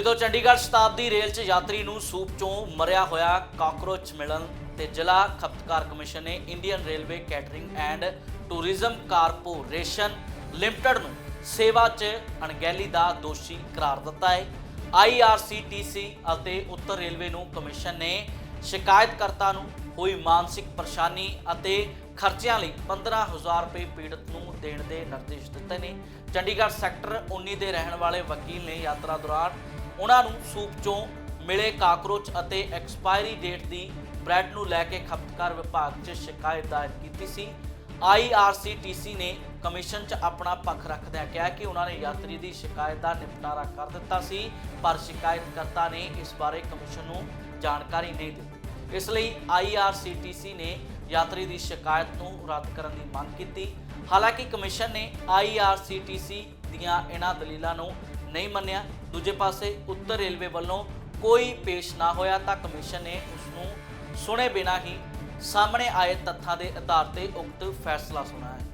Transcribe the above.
ਦਿੱਲੀ ਤੋਂ ਚੰਡੀਗੜ੍ਹ ਸ਼ਤਾਬਦੀ ਰੇਲ 'ਚ ਯਾਤਰੀ ਨੂੰ ਸੂਪ 'ਚੋਂ ਮਰਿਆ ਹੋਇਆ ਕਾਕਰੋਚ ਮਿਲਣ ਤੇ ਜ਼ਿਲ੍ਹਾ ਖਪਤਕਾਰ ਕਮਿਸ਼ਨ ਨੇ Indian railway catering and tourism corporation limited ਨੂੰ ਸੇਵਾ 'ਚ ਅਣਗਹਿਲੀ ਦਾ ਦੋਸ਼ੀ ਕਰਾਰ ਦਿੱਤਾ ਹੈ। ਆਈਆਰਸੀਟੀਸੀ ਅਤੇ ਉੱਤਰ ਰੇਲਵੇ ਨੂੰ ਕਮਿਸ਼ਨ ਨੇ ਸ਼ਿਕਾਇਤਕਰਤਾ ਨੂੰ ਹੋਈ ਮਾਨਸਿਕ ਪਰੇਸ਼ਾਨੀ ਅਤੇ ਖਰਚਿਆਂ ਲਈ 15000 ਰੁਪਏ ਪੀੜਤ ਨੂੰ ਦੇਣ ਦੇ ਨਿਰਦੇਸ਼ ਦਿੱਤੇ ਨੇ। ਚੰਡੀਗੜ੍ਹ ਸੈਕਟਰ 19 ਦੇ ਰਹਿਣ ਵਾਲੇ ਵਕੀਲ ਨੇ ਯਾਤਰਾ ਦੌਰਾਨ ਉਹਨਾਂ ਨੂੰ ਸੂਪ ਚੋਂ ਮਿਲੇ ਕਾਕਰੋਚ ਅਤੇ ਐਕਸਪਾਇਰੀ ਡੇਟ ਦੀ ਬ੍ਰੈਡ ਨੂੰ ਲੈ ਕੇ ਖਪਤਕਾਰ ਵਿਭਾਗ 'ਚ ਸ਼ਿਕਾਇਤ ਦਾਇਰ ਕੀਤੀ ਸੀ। ਆਈਆਰਸੀਟੀਸੀ ਨੇ ਕਮਿਸ਼ਨ 'ਚ ਆਪਣਾ ਪੱਖ ਰੱਖਦਿਆਂ ਕਿਹਾ ਕਿ ਉਹਨਾਂ ਨੇ ਯਾਤਰੀ ਦੀ ਸ਼ਿਕਾਇਤ ਦਾ ਨਿਪਟਾਰਾ ਕਰ ਦਿੱਤਾ ਸੀ, ਪਰ ਸ਼ਿਕਾਇਤਕਰਤਾ ਨੇ ਇਸ ਬਾਰੇ ਕਮਿਸ਼ਨ ਨੂੰ ਜਾਣਕਾਰੀ ਨਹੀਂ ਦਿੱਤੀ। ਇਸ ਲਈ ਆਈਆਰਸੀਟੀਸੀ ਨੇ ਯਾਤਰੀ ਦੀ ਸ਼ਿਕਾਇਤ ਨੂੰ ਰੱਦ ਕਰਨ ਦੀ ਮੰਗ ਕੀਤੀ। ਹਾਲਾਂਕਿ ਕਮਿਸ਼ਨ ਨੇ ਆਈਆਰਸੀਟੀਸੀ ਦੀਆਂ ਇਹਨਾਂ ਦਲੀਲਾਂ ਨੂੰ ਨਹੀਂ ਮੰਨਿਆ। ਦੂਜੇ ਪਾਸੇ ਉੱਤਰ ਰੇਲਵੇ ਵੱਲੋਂ ਕੋਈ ਪੇਸ਼ ਨਾ ਹੋਇਆ ਤਾਂ ਕਮਿਸ਼ਨ ਨੇ ਉਸ ਨੂੰ ਸੁਣੇ ਬਿਨਾਂ ਹੀ ਸਾਹਮਣੇ ਆਏ ਤੱਥਾਂ ਦੇ ਆਧਾਰ ਤੇ ਉਕਤ ਫੈਸਲਾ ਸੁਣਾਇਆ। ਹੈ